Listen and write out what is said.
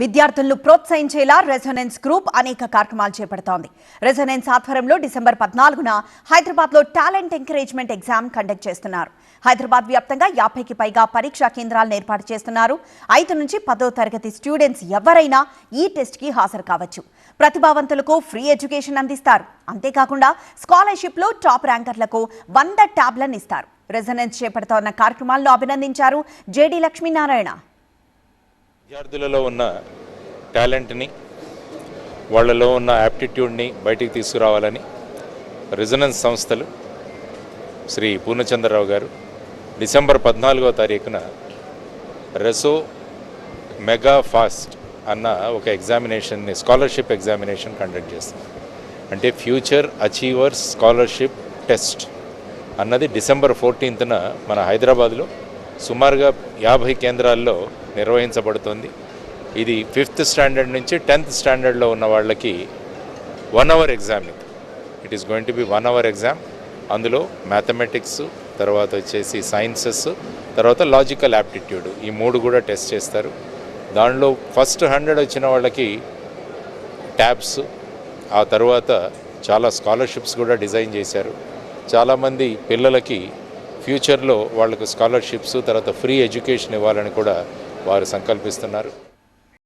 విద్యార్థులను ప్రోత్సహించేలా resonance group అనేక కార్యక్రమాలు చేపడుతోంది. రెజొనెన్స్ ఆధ్వర్యంలో డిసెంబర్ పద్నాలుగున హైదరాబాద్లో టాలెంట్ ఎంకరేజ్మెంట్ ఎగ్జామ్ కండక్ట్ చేస్తున్నారు. హైదరాబాద్ వ్యాప్తంగా యాభైకి పైగా పరీక్షా కేంద్రాలను ఏర్పాటు చేస్తున్నారు. ఐదు నుంచి పదో తరగతి స్టూడెంట్స్ ఎవరైనా ఈ టెస్ట్కి హాజరు కావచ్చు. ప్రతిభావంతులకు ఫ్రీ ఎడ్యుకేషన్ అందిస్తారు. అంతేకాకుండా స్కాలర్షిప్లో టాప్ ర్యాంకర్లకు వంద ట్యాబ్లను ఇస్తారు. రెజొనెన్స్ చేపడుతోన్న కార్యక్రమాలను అభినందించారు జేడీ లక్ష్మీనారాయణ. విద్యార్థులలో ఉన్న టాలెంట్ని వాళ్ళలో ఉన్న యాప్టిట్యూడ్ని బయటికి తీసుకురావాలని రెజనెన్స్ సంస్థలు శ్రీ పూర్ణచంద్రరావు గారు డిసెంబర్ పద్నాలుగో తారీఖున రెసో మెగా ఫాస్ట్ అన్న ఒక ఎగ్జామినేషన్ని స్కాలర్షిప్ ఎగ్జామినేషన్ కండక్ట్ చేస్తుంది. అంటే ఫ్యూచర్ అచీవర్స్ స్కాలర్షిప్ టెస్ట్ అన్నది డిసెంబర్ ఫోర్టీన్త్న మన హైదరాబాద్లో సుమారుగా యాభై కేంద్రాల్లో నిర్వహించబడుతుంది. ఇది ఫిఫ్త్ స్టాండర్డ్ నుంచి టెన్త్ స్టాండర్డ్లో ఉన్న వాళ్ళకి వన్ అవర్ ఎగ్జామ్ ఇది. It is going to be one hour exam అందులో మ్యాథమెటిక్స్ తర్వాత వచ్చేసి సైన్సెస్ తర్వాత లాజికల్ యాప్టిట్యూడ్ ఈ మూడు కూడా టెస్ట్ చేస్తారు. దానిలో ఫస్ట్ హండ్రెడ్ వచ్చిన వాళ్ళకి ట్యాబ్స్ ఆ తర్వాత చాలా స్కాలర్షిప్స్ కూడా డిజైన్ చేశారు. చాలామంది పిల్లలకి ఫ్యూచర్లో వాళ్ళకు స్కాలర్షిప్స్ తర్వాత ఫ్రీ ఎడ్యుకేషన్ ఇవ్వాలని కూడా వారు సంకల్పిస్తున్నారు.